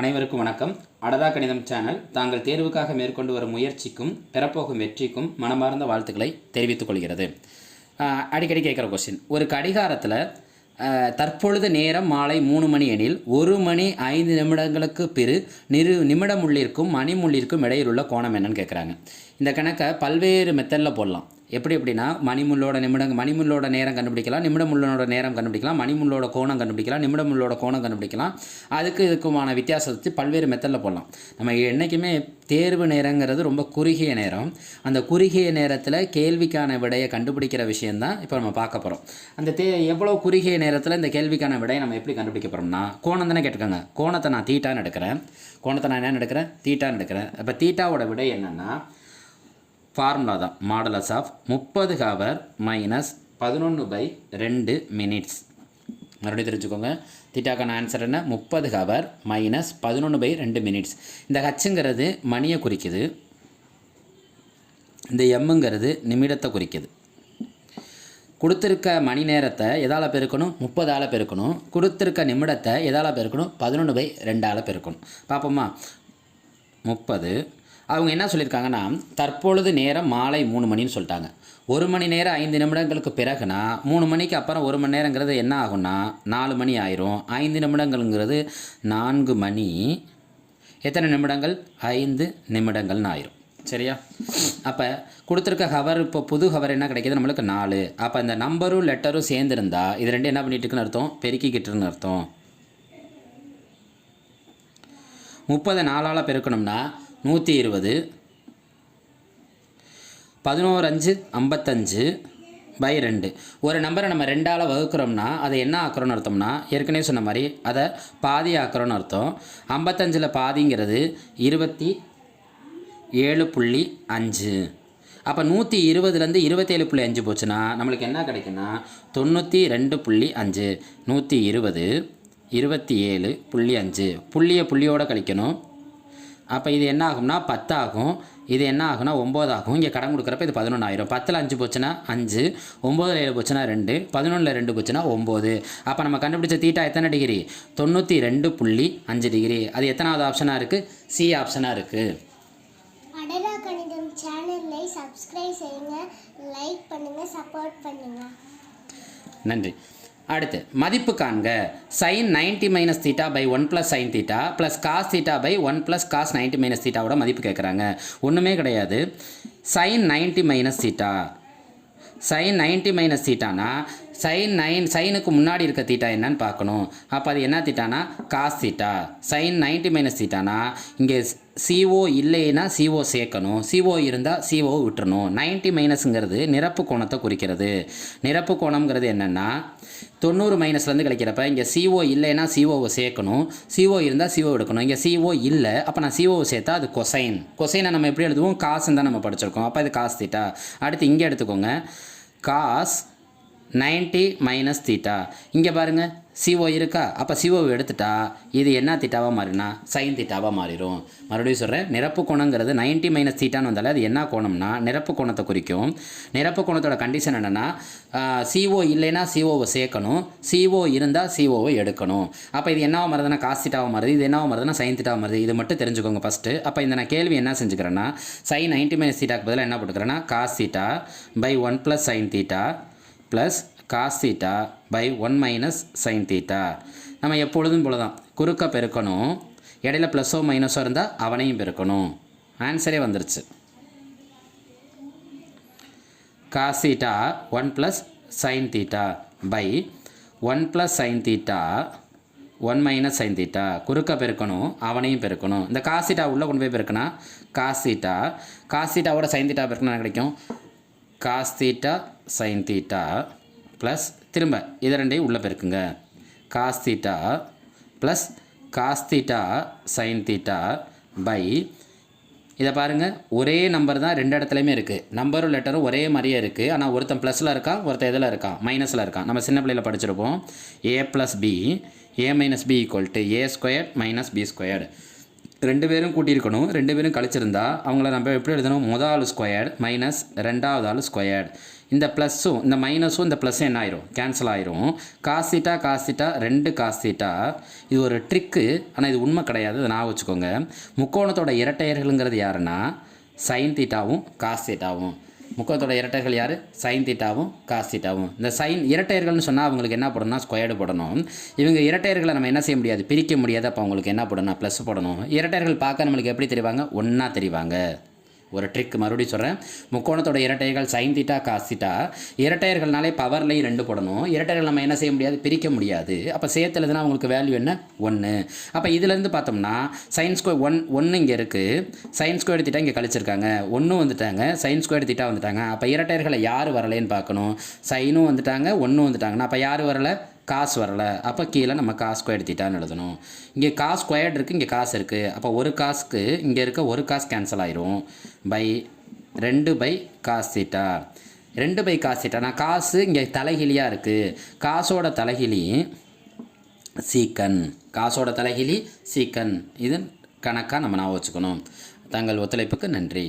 அனைவருக்கும் வணக்கம். அடதா கணிதம் சேனல் தாங்கள் தேர்வுக்காக மேற்கொண்டு வரும் முயற்சிக்கும் பெறப்போகும் வெற்றிக்கும் மனமார்ந்த வாழ்த்துக்களை தெரிவித்துக் கொள்கிறது. அடிக்கடி கேட்குற கொஸ்டின் ஒரு கடிகாரத்தில் தற்பொழுது நேரம் மாலை மூணு மணி எனில் ஒரு மணி ஐந்து நிமிடங்களுக்கு பிறு நிறு நிமிடம் உள்ளிருக்கும் மணி முள்ளிற்கும் இடையிலுள்ள கோணம் என்னன்னு கேட்குறாங்க இந்த கணக்கை பல்வேறு மெத்தடில் போடலாம். எப்படி எப்படின்னா மணிமுள்ளோட நிமிடம் மணிமுள்ளோட நேரம் கண்டுபிடிக்கலாம் நிமிடமுள்ளனோட நேரம் கண்டுபிடிக்கலாம் மணிமுள்ளோட கோணம் கண்டுபிடிக்கலாம் நிமிடமுள்ளோட கோணம் கண்டுபிடிக்கலாம். அதுக்கு இதுக்குமான வித்தியாசத்தை பல்வேறு மெத்தடில் போடலாம். நம்ம என்றைக்குமே தேர்வு நேரங்கிறது ரொம்ப குறுகிய நேரம். அந்த குறுகிய நேரத்தில் கேள்விக்கான விடையை கண்டுபிடிக்கிற விஷயந்தான் இப்போ நம்ம பார்க்க போகிறோம் அந்த தே எவ்வளோ குறுகிய நேரத்தில் இந்த கேள்விக்கான விடையை நம்ம எப்படி கண்டுபிடிக்க போகிறோம்னா கோணம் தானே கேட்டுக்கோங்க கோணத்தை நான் தீட்டான்னு எடுக்கிறேன். கோணத்தை நான் என்ன எடுக்கிறேன்? தீட்டான்னு எடுக்கிறேன். இப்போ தீட்டாவோட விடை என்னென்னா ஃபார்முலா தான். மாடலஸ் ஆஃப் முப்பது ஹவர் மைனஸ் பதினொன்று பை ரெண்டு மினிட்ஸ் மறுபடியும் தெரிஞ்சுக்கோங்க. தீட்டாக்கான ஆன்சர் என்ன? முப்பது ஹவர் மைனஸ் பதினொன்று பை ரெண்டு மினிட்ஸ் இந்த ஹச்சுங்கிறது மணியை குறிக்குது. இந்த எம்முங்கிறது நிமிடத்தை குறிக்குது. கொடுத்துருக்க மணி நேரத்தை எதால் பெருக்கணும்? முப்பதால் பெருக்கணும். கொடுத்துருக்க நிமிடத்தை எதால் பெருக்கணும்? பதினொன்று பை ரெண்டால் பெருக்கணும். பார்ப்போமா? முப்பது அவங்க என்ன சொல்லியிருக்காங்கன்னா தற்பொழுது நேரம் மாலை மூணு மணின்னு சொல்லிட்டாங்க. ஒரு மணி நேரம் ஐந்து நிமிடங்களுக்கு பிறகுனா மூணு மணிக்கு அப்புறம் ஒரு மணி நேரங்கிறது என்ன ஆகும்னா நாலு மணி ஆயிரும். ஐந்து நிமிடங்கள்ங்கிறது நான்கு மணி எத்தனை நிமிடங்கள்? ஐந்து நிமிடங்கள்னு ஆயிரும். சரியா? அப்போ கொடுத்துருக்க ஹவர் இப்போ புது ஹவர் என்ன கிடைக்கிது? நம்மளுக்கு நாலு. அப்போ இந்த நம்பரும் லெட்டரும் சேர்ந்துருந்தா இது ரெண்டும் என்ன பண்ணிட்டு இருக்குன்னு அர்த்தம்? பெருக்கிக்கிட்டுன்னு அர்த்தம். முப்பது நாலால் பெருக்கணும்னா நூற்றி இருபது. பதினோரு அஞ்சு ஐம்பத்தஞ்சு பை ரெண்டு. ஒரு நம்பரை நம்ம ரெண்டால் வகுக்கிறோம்னா அதை என்ன ஆக்கிறோன்னு அர்த்தம்னா ஏற்கனவே சொன்ன மாதிரி அதை பாதி ஆக்குறோன்னு அர்த்தம். ஐம்பத்தஞ்சில் பாதிங்கிறது இருபத்தி ஏழு புள்ளி அஞ்சு. அப்போ நூற்றி இருபதுலேருந்து இருபத்தேழு புள்ளி அஞ்சு போச்சுன்னா நம்மளுக்கு என்ன கிடைக்குன்னா தொண்ணூற்றி ரெண்டு புள்ளி அஞ்சு. நூற்றி இருபது இருபத்தி ஏழு புள்ளி அஞ்சு. புள்ளியை புள்ளியோடு கழிக்கணும். அப்போ இது என்ன ஆகும்னா பத்தாகும். இது என்ன ஆகும்னா ஒம்பது ஆகும் இங்கே கடன் கொடுக்குறப்ப இது பதினொன்று ஆயிரும் பத்தில் அஞ்சு போச்சுன்னா அஞ்சு ஒம்போதில் ஏழு போச்சுன்னா ரெண்டு பதினொன்றில் ரெண்டு போச்சுன்னா ஒம்பது. அப்போ நம்ம கண்டுபிடிச்ச தீட்டா எத்தனை டிகிரி? தொண்ணூற்றி ரெண்டு புள்ளி அஞ்சு டிகிரி. அது எத்தனாவது ஆப்ஷனாக இருக்குது சி ஆப்ஷனாக இருக்குது அடரா கணிதம். சேனலை சப்ஸ்கிரைப் செய்யுங்க. லைக் பண்ணுங்க சப்போர்ட் பண்ணுங்க. நன்றி. அடுத்து மதிப்பு காண்க. Sine 90 minus theta by one plus sine theta plus cos theta by one plus cos ninety minus தீட்டாவோட மதிப்பு கேட்குறாங்க. ஒன்றுமே கிடையாது. Sine 90 minus theta sine 90 minus தீட்டானா sine nine சைனுக்கு முன்னாடி இருக்க தீட்டா என்னன்னு பார்க்கணும் அப்போ அது என்ன தீட்டானா காஸ் தீட்டா சைன் 90 மைனஸ் தீட்டானா இங்கே சிஓ இல்லைன்னா சிஓ சேர்க்கணும் சிஓ இருந்தால் சிஓ விட்டுறணும் 90 மைனஸுங்கிறது நிரப்பு கோணத்தை குறிக்கிறது நிரப்பு கோணம்ங்கிறது என்னென்னா தொண்ணூறு மைனஸ்லேருந்து கிடைக்கிறப்ப இங்கே சிஓ இல்லைன்னா சிஓவை சேர்க்கணும் சிஓ இருந்தால் சிஓ எடுக்கணும் இங்கே சிஓ இல்லை அப்போ நான் சிஓவை சேர்த்தா அது கொசைன் கொசைனை நம்ம எப்படி எழுதுவோம் காசுன்னு தான் நம்ம படிச்சிருக்கோம் அப்போ இது காஸ் தீட்டா அடுத்து இங்கே எடுத்துக்கோங்க காஸ் 90 மைனஸ் தீட்டா இங்கே பாருங்கள் சிஓ இருக்கா? அப்போ சிஓ எடுத்துட்டா இது என்ன திட்டாவாக மாறினா சைன் திட்டாவாக மாறிடும் மறுபடியும் சொல்கிறேன் நிரப்பு கோணங்கிறது 90 மைனஸ் தீட்டான்னு வந்தாலே அது என்ன கோணம்னா நிரப்பு கோணத்தை குறிக்கும். நிரப்பு கோணத்தோட கண்டிஷன் என்னென்னா சிஓ இல்லைன்னா சிஓவை சேர்க்கணும். சிஓ இருந்தால் சிஓவை எடுக்கணும். அப்போ இது என்னவா மாறுதுன்னா காசு திட்டாவாக மாறுது. இது என்னவாக மாறுதுன்னா சைன் தீட்டாவாக மாறுது. இது மட்டும் தெரிஞ்சுக்கோங்க ஃபஸ்ட்டு அப்போ இந்த நான் கேள்வி என்ன செஞ்சுக்கிறேன்னா சைன் 90 மைனஸ் தீட்டாக்கு பதிலாக என்ன போட்டுக்கிறேன்னா cos theta by one plus sin theta plus cos theta by one minus sin theta நம்ம எப்பொழுதும் போல தான் குறுக்க பெருக்கணும் இடையில ப்ளஸ்ஸோ மைனஸோ இருந்தால் அவனையும் பெருக்கணும். ஆன்சரே வந்துருச்சு. Cos theta one plus sin theta by one plus sin theta one minus sin theta குறுக்க பெருக்கணும் அவனையும் பெருக்கணும். இந்த காஸ் உள்ளே கொண்டு போய் பெருக்கினா காஸ் தீட்டா காஸ் தீட்டாவோட சைன் தீட்டா பெருக்கினா கிடைக்கும்? Cos theta sin theta plus திரும்ப இதை ரெண்டையும் உள்ளே பெருக்குங்க. Cos theta plus cos theta sin theta by. இதை பாருங்கள் ஒரே நம்பர் தான் ரெண்டு இடத்துலையுமே இருக்குது நம்பரும் லெட்டரும் ஒரே மாதிரியே இருக்குது ஆனால் ஒருத்தன் ப்ளஸில் இருக்கான் ஒருத்தன் இதில் இருக்கான்? மைனஸில் இருக்கான். நம்ம சின்ன பிள்ளையில் படிச்சிருப்போம். A plus B A minus B equal to A squared minus B squared ரெண்டு பேரும் கூட்டியிருக்கணும் ரெண்டு பேரும் கழிச்சிருந்தா அவங்கள நம்ம எப்படி எழுதணும்? மொதல் ஆள் ஸ்கொயர்டு மைனஸ் ரெண்டாவது ஆள் ஸ்கொயர்டு இந்த ப்ளஸ்ஸும் இந்த மைனஸும் இந்த ப்ளஸ்ஸும் என்ன ஆயிரும்? கேன்சல் ஆயிரும். காசிட்டா காசிட்டா ரெண்டு காசிட்டா இது ஒரு ட்ரிக்கு ஆனால் இது உண்மை கிடையாது அதை நான் வச்சுக்கோங்க. முக்கோணத்தோட இரட்டையர்களுங்கிறது யாருன்னா? சைன் தீட்டாவும் காஸ் தீட்டாவும் முக்கோணத்தோட இரட்டைகள் யார்? சைன் தீட்டாவும் காஸ் தீட்டாவும் இந்த சைன் இரட்டையர்கள்னு சொன்னால் அவங்களுக்கு என்ன போடணும்னா ஸ்கொயர்டு போடணும். இவங்க இரட்டையர்களை நம்ம என்ன செய்ய முடியாது? பிரிக்க முடியாது. அப்போ அவங்களுக்கு என்ன போடணும்? ப்ளஸ் போடணும். இரட்டையர்கள் பார்க்க நம்மளுக்கு எப்படி தெரிவாங்க? ஒன்றா தெரிவாங்க. ஒரு ட்ரிக் மறுபடியும் சொல்கிறேன் முக்கோணத்தோட இரட்டைகள் சைன் தீட்டா காசிட்டா இரட்டையர்கள்னாலே பவர்லையும் ரெண்டு போடணும். இரட்டையர்கள் நம்ம என்ன செய்ய முடியாது? பிரிக்க முடியாது. அப்போ சேர்த்துலதுனா அவங்களுக்கு வேல்யூ என்ன? ஒன்று அப்போ இதுலேருந்து பார்த்தோம்னா சைன் ஸ்கொயர் ஒன் ஒன்று இங்கே இருக்குது சைன் ஸ்கொயர் தீட்டா இங்கே கழிச்சிருக்காங்க. ஒன்றும் வந்துட்டாங்க. சைன் ஸ்கொயர் தீட்டா வந்துட்டாங்க. அப்போ இரட்டையர்களை யார் வரலைன்னு பார்க்கணும்? சைனும் வந்துட்டாங்க ஒன்றும் வந்துட்டாங்கன்னா அப்போ யார் வரலை? காசு வரலை. அப்போ கீழே நம்ம காசு ஸ்கொயர் தீட்டான்னு எழுதணும்? இங்கே காசு ஸ்கொயர்டு இருக்குது இங்கே காசு இருக்குது அப்போ ஒரு காசுக்கு இங்கே இருக்க ஒரு காசு கேன்சல் ஆயிரும். பை ரெண்டு பை காசு தீட்டா ரெண்டு பை காசு தீட்டா நான் காசு இங்கே தலைகிலியாக இருக்குது காசோட தலைகிலி சீக்கன். காசோட தலைகிலி சீக்கன். இது கணக்காக நம்ம ஞாபகம் வச்சுக்கணும். தங்கள் ஒத்துழைப்புக்கு நன்றி.